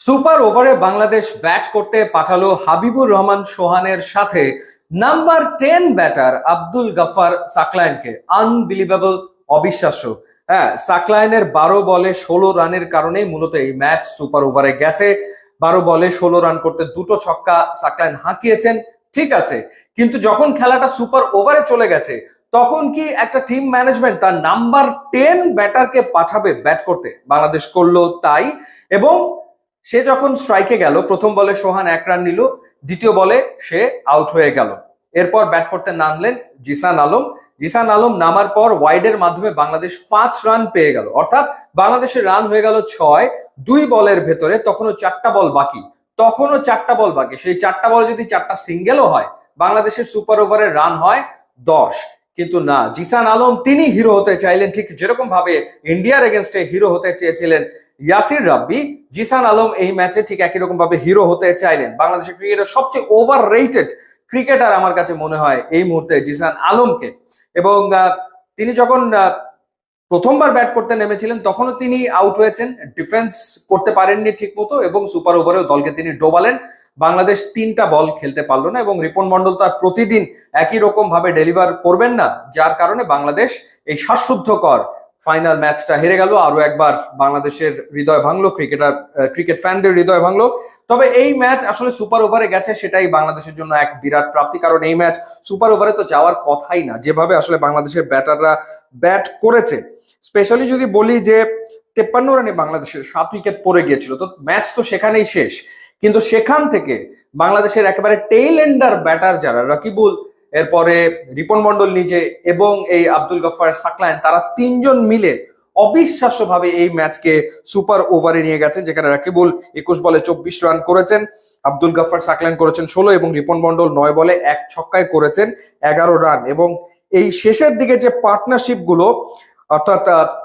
Super ওভারে Bangladesh bat করতে পাঠালো হাবিবুর রহমান সোহানের সাথে number ten batter Abdul Gaffar সাকলাইনকে। Unbelievable, অবিশ্বাস্য। হ্যাঁ সাকলাইনের বারো বলে ষোলো রানের কারণে মূলত এই ম্যাচ সুপার ওভারে গেছে। বারো বলে ষোলো রান করতে দুটো ছক্কা সাকলাইন হাঁকিয়েছেন, ঠিক আছে। কিন্তু যখন খেলাটা সুপার ওভারে চলে গেছে, তখন কি একটা টিম ম্যানেজমেন্ট তার নাম্বার টেন ব্যাটারকে পাঠাবে ব্যাট করতে? বাংলাদেশ করল তাই। এবং সে যখন স্ট্রাইকে গেল, প্রথম বলে সোহান এক রান নিল, দ্বিতীয় বলে সে আউট হয়ে গেল। এরপর ব্যাট করতে নামলেন জিসান আলম। জিসান আলম নামার পর ওয়াইডের মাধ্যমে বাংলাদেশ পাঁচ রান পেয়ে গেল। অর্থাৎ বাংলাদেশের রান হয়ে গেল ছয়, দুই বলের ভেতরে তখনও চারটা বল বাকি। তখনও চারটা বল বাকি। সেই চারটা বল যদি চারটা সিঙ্গেলও হয়, বাংলাদেশের সুপার ওভারের রান হয় দশ। কিন্তু না, জিসান আলম তিনি হিরো হতে চাইলেন, ঠিক যেরকম ভাবে ইন্ডিয়ার এগেনস্টে হিরো হতে চেয়েছিলেন ইয়াসির রাব্বি, জিসান আলম এই ম্যাচে ঠিক একই রকম ভাবে হিরো হতে চাইলেন। বাংলাদেশের ক্রিকেটের সবচেয়ে ওভার রেটেড ক্রিকেটার আমার কাছে মনে হয় এই মুহূর্তে জিসান আলমকে। এবং তিনি যখন প্রথমবার ব্যাট করতে নেমেছিলেন, তখনও তিনি আউট হয়েছেন। ডিফেন্স করতে পারেননি ঠিক মতো এবং সুপার ওভারেও দলকে তিনি ডোবালেন। বাংলাদেশ তিনটা বল খেলতে পারল না এবং রিপন মন্ডল তার প্রতিদিন একই রকম ভাবে ডেলিভার করবেন না, যার কারণে বাংলাদেশ এই শ্বাসরুদ্ধকর ফাইনাল ম্যাচটা হেরে গেল আরও একবার বাংলাদেশের হৃদয় ভাঙলো ক্রিকেটার ক্রিকেট ফ্যানদের হৃদয় ভাঙলো। তবে এই ম্যাচ আসলে সুপার ওভারে গেছে, সেটাই বাংলাদেশের জন্য এক বিরাট প্রাপ্তি। কারণ এই ম্যাচ সুপার ওভারে তো যাওয়ার কথাই না, যেভাবে আসলে বাংলাদেশের ব্যাটাররা ব্যাট করেছে। স্পেশালি যদি বলি যে, তেপ্পান্ন রানে বাংলাদেশের সাত উইকেট পড়ে গিয়েছিল, তো ম্যাচ তো সেখানেই শেষ। কিন্তু সেখান থেকে বাংলাদেশের একেবারে টেইল এন্ডার ব্যাটার যারা, রাকিবুল এরপরে রিপন মন্ডল নিজে এবং এই আব্দুল গফার সাকলাইন তারা তিনজন মিলে অবিশ্বাস্যভাবে এই ম্যাচকে সুপার ওভারে নিয়ে গেছেন, যেখানে রাকিবুল একুশ বলে চব্বিশ রান করেছেন, আব্দুল গফার সাকলাইন করেছেন ষোলো এবং রিপন মন্ডল নয় বলে এক ছক্কায় করেছেন এগারো রান। এবং এই শেষের দিকে যে পার্টনারশিপগুলো অর্থাৎ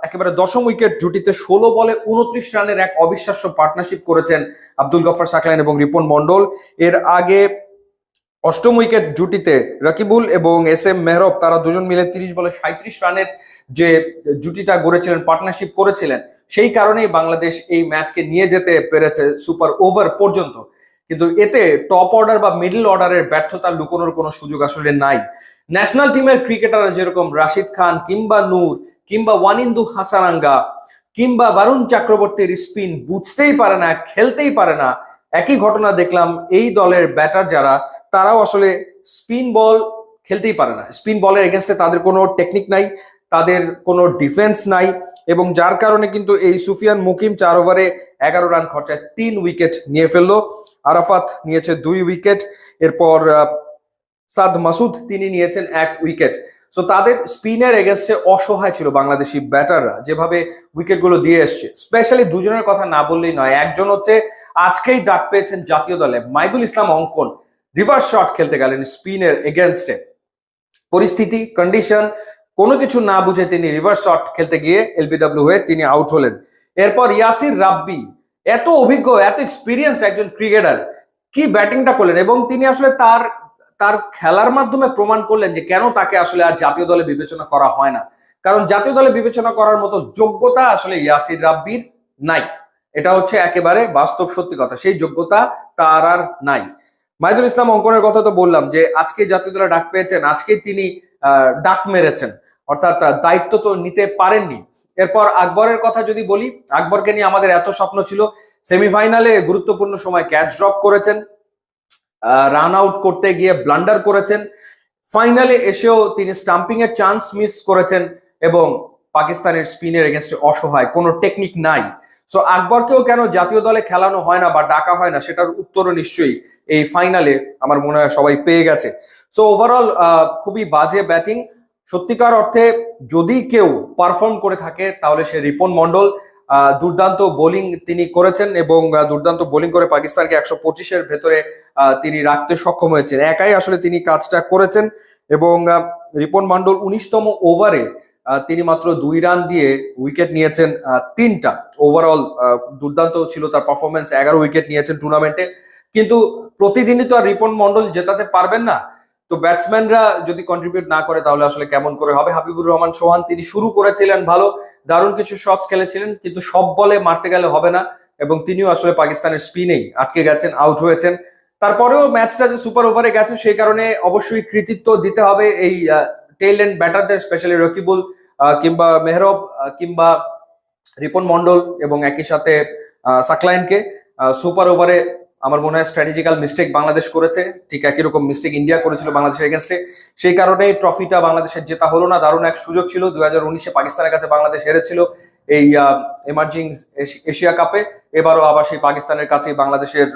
একেবারে দশম উইকেট জুটিতে ষোলো বলে উনত্রিশ রানের এক অবিশ্বাস্য পার্টনারশিপ করেছেন আব্দুল গফার সাকলাইন এবং রিপন মন্ডল এর আগে অষ্টম উইকেট জুটিতে রাকিবুল এবং এস এম মেহরব, তারা দুজন মিলে তিরিশ বলে সাঁত্রিশ রানের যে জুটিটা গড়েছিলেন পার্টনারশিপ করেছিলেন, সেই কারণেই বাংলাদেশ এই ম্যাচকে নিয়ে যেতে পেরেছে সুপার ওভার পর্যন্ত। কিন্তু এতে টপ অর্ডার বা মিডল অর্ডারের ব্যর্থতা লুকোনোর কোনো সুযোগ আসলে নাই। ন্যাশনাল টিমের ক্রিকেটাররা যেরকম রাশিদ খান, কিংবা নূর, কিংবা ওয়ানিন্দু হাসারাঙ্গা কিংবা বারুণ চক্রবর্তীর স্পিন বুঝতেই পারে না, খেলতেই পারে না একই ঘটনা দেখলাম এই দলের ব্যাটার যারা, তারাও আসলে স্পিন বল খেলতেই পারে না। স্পিন বলের এগেনস্টে তাদের কোনো টেকনিক নাই, তাদের কোনো ডিফেন্স নাই এবং যার কারণে কিন্তু এই সুফিয়ান মুকিম চার ওভারে এগারো রান খরচায় তিন উইকেট নিয়ে ফেলল। আরাফাত নিয়েছে দুই উইকেট এরপর সাদ মাসুদ তিনি নিয়েছেন এক উইকেট সো তাদের স্পিনের এগেনস্টে অসহায় ছিল বাংলাদেশি ব্যাটাররা যেভাবে উইকেটগুলো দিয়ে এসছে। স্পেশালি দুজনের কথা না বললেই নয়, একজন হচ্ছে আজকেই ডাক পেয়েছেন জাতীয় দলে মাইদুল ইসলাম অঙ্কন। রিভার্স শট খেলতে গেলেন স্পিনের এগেনস্টে। পরিস্থিতি কন্ডিশন কোনো কিছু না বুঝে তিনি রিভার্স শট খেলতে গিয়ে এলবিডব্লিউ হয়ে তিনি আউট হলেন। এরপর ইয়াসির রাব্বি, এত অভিজ্ঞ, এত এক্সপিরিয়েন্সড একজন ক্রিকেটার, কি ব্যাটিংটা করলেন এবং তিনি আসলে তার তার খেলার মাধ্যমে প্রমাণ করলেন যে কেন তাকে আসলে আর জাতীয় দলে বিবেচনা করা হয় না। কারণ জাতীয় দলে বিবেচনা করার মতো যোগ্যতা আসলে ইয়াসির রাব্বির নাই। এটা হচ্ছে একেবারে বাস্তব সত্যি কথা। সেই যোগ্যতা তার আর নাই। মাহিদুল ইসলাম অঙ্কনের কথা তো বললাম যে, আজকে জাতীয় দলে ডাক পেয়েছেন, আজকে তিনি ডাক মেরেছেন। অর্থাৎ দায়িত্ব তো নিতে পারেননি। এরপর আকবরের কথা যদি বলি, আকবরকে নিয়ে আমাদের এত স্বপ্ন ছিল, সেমিফাইনালে গুরুত্বপূর্ণ সময় ক্যাচ ড্রপ করেছেন রান আউট করতে গিয়ে ব্লান্ডার করেছেন। ফাইনালে এসেও তিনি স্টাম্পিং এর চান্স মিস করেছেন এবং পাকিস্তানের স্পিনের এগেনস্টে অসহায়, কোনো টেকনিক নাই। সো আকবরকেও কেন জাতীয় দলে খেলানো হয় না বা ডাকা হয় না, সেটার উত্তরও নিশ্চয়ই এই ফাইনালে আমার মনে হয় সবাই পেয়ে গেছে। সো ওভারঅল খুবই বাজে ব্যাটিং সত্যিকার অর্থে যদি কেউ পারফর্ম করে থাকে, তাহলে সে রিপন মন্ডল দুর্দান্ত বোলিং তিনি করেছেন এবং দুর্দান্ত বোলিং করে পাকিস্তানকে একশো পঁচিশের ভেতরে তিনি রাখতে সক্ষম হয়েছেন। একাই আসলে তিনি কাজটা করেছেন এবং রিপন মন্ডল উনিশতম ওভারে তিনি মাত্র দুই রান দিয়ে উইকেট নিয়েছেন তিনটা। ওভারঅল দুর্দান্ত ছিল তার পারফরমেন্স এগারো উইকেট নিয়েছেন টুর্নামেন্টে কিন্তু প্রতিদিনই তো আর রিপন মন্ডল জেতাতে পারবেন না। তো ব্যাটসম্যানরা যদি কন্ট্রিবিউট না করে, তাহলে আসলে কেমন করে হবে? হাবিবুর রহমান, সোহান, তিনি শুরু করেছিলেন ভালো। দারুণ কিছু শটস খেলেছিলেন, কিন্তু সব বলে মারতে গেলে হবে না। এবং তিনিও আসলে পাকিস্তানের স্পিনেই আটকে গেছেন আউট হয়েছেন। তারপরেও ম্যাচটা যে সুপার ওভারে গেছে, সেই কারণে অবশ্যই কৃতিত্ব দিতে হবে এই টেল এন্ড ব্যাটারদের স্পেশালি রকিবুল। কিংবা মেহরব কিংবা রিপন মন্ডল এবং একই সাথে সাকলাইনকে সুপার ওভারে আমার মনে হয় স্ট্র্যাটেজিক্যাল মিস্টেক বাংলাদেশ করেছে। ঠিক একই রকম মিস্টেক ইন্ডিয়া করেছিল বাংলাদেশের এগেনস্টে সেই কারণে ট্রফিটা বাংলাদেশের জেতা হলো না, দারুণ এক সুযোগ ছিল। দু হাজার উনিশে পাকিস্তানের কাছে বাংলাদেশ হেরেছিল এই এমার্জিং এশিয়া কাপে। এবারও আবার সেই পাকিস্তানের কাছেই বাংলাদেশের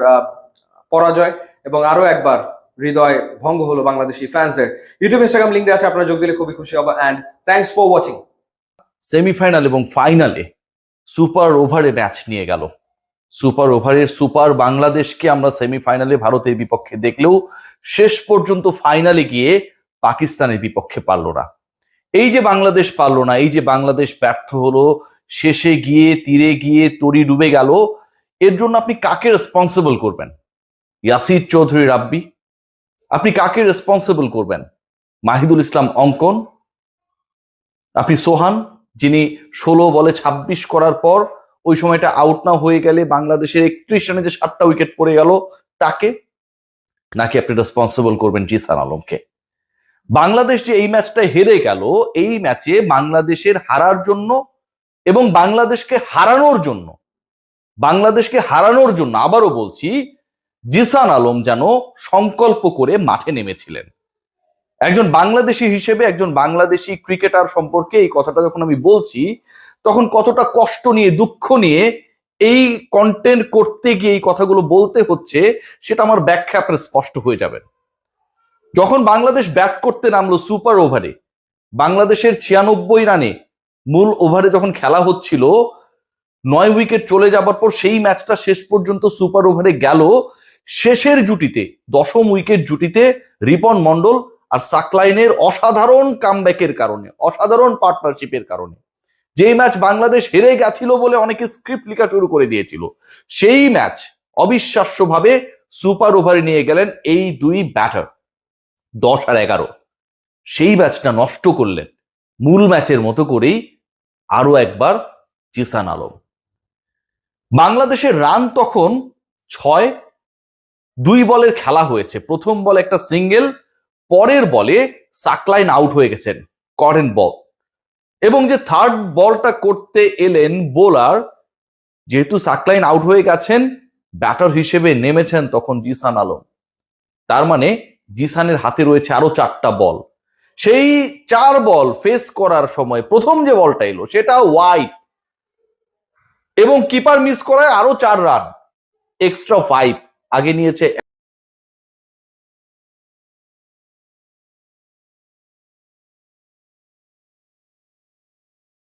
পরাজয়। এবং আরও একবার হৃদয় ভঙ্গ হলো বাংলাদেশি ফ্যান্সদের ইউটিউব ইনস্টাগ্রাম লিঙ্ক দেওয়া আছে, আপনারা যোগ দিলে খুবই খুশি হব and thanks for watching semifinal এবং ফাইনালে সুপার ওভারে ম্যাচ নিয়ে গেল। সুপার ওভারের সুপার বাংলাদেশকে আমরা সেমিফাইনালে ভারতের বিপক্ষে দেখলেও শেষ পর্যন্ত ফাইনালে গিয়ে পাকিস্তানের বিপক্ষে পারল না। এই যে বাংলাদেশ পারল না, এই যে বাংলাদেশ ব্যর্থ হলো, শেষে গিয়ে, তীরে গিয়ে তরি ডুবে গেল, এর জন্য আপনি কাকে রেসপন্সিবল করবেন? ইয়াসির চৌধুরী রাব্বি আপনি কাকে রেসপন্সিবল করবেন? মাহিদুল ইসলাম অঙ্কন, আপনি সোহান, যিনি ষোলো বলে ২৬ করার পর ওই সময়টা আউট না হয়ে গেলে বাংলাদেশের একত্রিশ রানে যে সাতটা উইকেট পড়ে গেল, তাকে নাকি আপনি রেসপন্সিবল করবেন জিসান আলমকে? বাংলাদেশ যে এই ম্যাচটা হেরে গেল, এই ম্যাচে বাংলাদেশের হারার জন্য এবং বাংলাদেশকে হারানোর জন্য, বাংলাদেশকে হারানোর জন্য আবারও বলছি জিসান আলম যেন সংকল্প করে মাঠে নেমেছিলেন। একজন বাংলাদেশি হিসেবে একজন বাংলাদেশি ক্রিকেটার সম্পর্কে এই কথাটা যখন আমি বলছি, তখন কতটা কষ্ট নিয়ে, দুঃখ নিয়ে এই কন্টেন্ট করতে গিয়ে এই কথাগুলো বলতে হচ্ছে, সেটা আমার ব্যাখ্যা আপনার স্পষ্ট হয়ে যাবে। যখন বাংলাদেশ ব্যাট করতে নামলো সুপার ওভারে বাংলাদেশের ছিয়ানব্বই রানে মূল ওভারে যখন খেলা হচ্ছিল, নয় উইকেট চলে যাবার পর সেই ম্যাচটা শেষ পর্যন্ত সুপার ওভারে গেল শেষের জুটিতে, দশম উইকেট জুটিতে রিপন মন্ডল আর সাকলাইনের অসাধারণ কামব্যাকের কারণে, অসাধারণ পার্টনারশিপের কারণে। যেই ম্যাচ বাংলাদেশ হেরে গেছিল বলে অনেকে স্ক্রিপ্ট লেখা শুরু করে দিয়েছিল, সেই ম্যাচ অবিশ্বাস্যভাবে সুপার ওভারে নিয়ে গেলেন এই দুই ব্যাটার, দশ আর এগারো। সেই ম্যাচটা নষ্ট করলেন, মূল ম্যাচের মতো করেই আরও একবার জিসান আলম। বাংলাদেশের রান তখন ছয় দুই বলের খেলা হয়েছে। প্রথম বলে একটা সিঙ্গেল পরের বলে সাকলাইন আউট হয়ে গেছেন করেন বল। এবং যে থার্ড বলটা করতে এলেন বোলার, যেহেতু সাকলাইন আউট হয়ে গেছেন ব্যাটার হিসেবে নেমেছেন তখন জিসান আলম। তার মানে জিসানের হাতে রয়েছে আরও চারটা বল। সেই চার বল ফেস করার সময় প্রথম যে বলটা এলো সেটা ওয়াইড এবং কিপার মিস করায় আরও চার রান এক্সট্রা ফাইভ আগে নিয়েছে